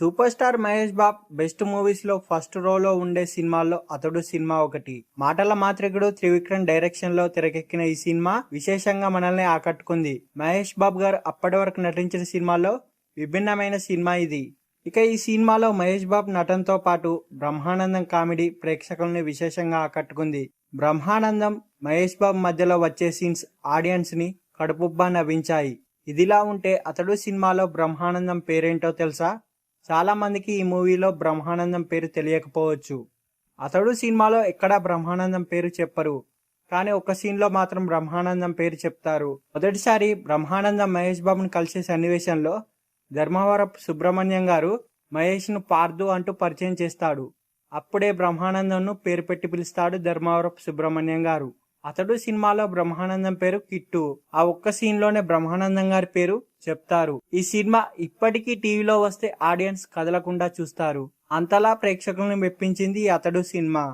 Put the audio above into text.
Super star Mahesh Babu best మూవీస్లో first రోలో ఉండే సినిమాల్లో అతడు సినిమా ఒకటి. మాటల మాత్రికుడు త్రివిక్రమ్ డైరెక్షన్లో తెరకెక్కిన ఈ సినిమా విశేషంగా మనల్ని ఆకట్టుకుంది. మహేష్ బాబు గారు అప్పటి వరకు నటించిన సినిమాల్లో విభిన్నమైన సినిమా ఇది. ఇక ఈ సినిమాలో మహేష్ బాబు నటనతో పాటు బ్రహ్మానందం కామెడీ ప్రేక్షకుల్ని విశేషంగా ఆకట్టుకుంది. బ్రహ్మానందం మహేష్ బాబు మధ్యలో వచ్చే సీన్స్ ఆడియన్స్ని కడుపుబ్బా నవ్వించాయి. ఇదిలా ఉంటే అతడు సినిమాలో బ్రహ్మానందం పేరేంటో తెలుసా? చాలామందికి ఈ మూవీలో బ్రహ్మానందం పేరు తెలియకపోవచ్చు. అతడు సినిమాలో ఎక్కడా బ్రహ్మానందం పేరు చెప్పరు. కానీ ఒక సీన్లో మాత్రం బ్రహ్మానందం పేరు చెప్తారు. మొదటిసారి బ్రహ్మానందం మహేష్ బాబును కలిసే సన్నివేశంలో ధర్మవరపు సుబ్రహ్మణ్యం గారు మహేష్ను పార్దు అంటూ పరిచయం చేస్తాడు. అప్పుడే బ్రహ్మానందంను పేరు పెట్టి పిలుస్తాడు ధర్మవరపు సుబ్రహ్మణ్యం గారు. అతడు సినిమాలో బ్రహ్మానందం పేరు కిట్టు. ఆ ఒక్క సీన్లోనే బ్రహ్మానందం గారి పేరు చెప్తారు. ఈ సినిమా ఇప్పటికీ టీవీలో వస్తే ఆడియన్స్ కదలకుండా చూస్తారు. అంతలా ప్రేక్షకులను మెప్పించింది ఈ అతడు సినిమా.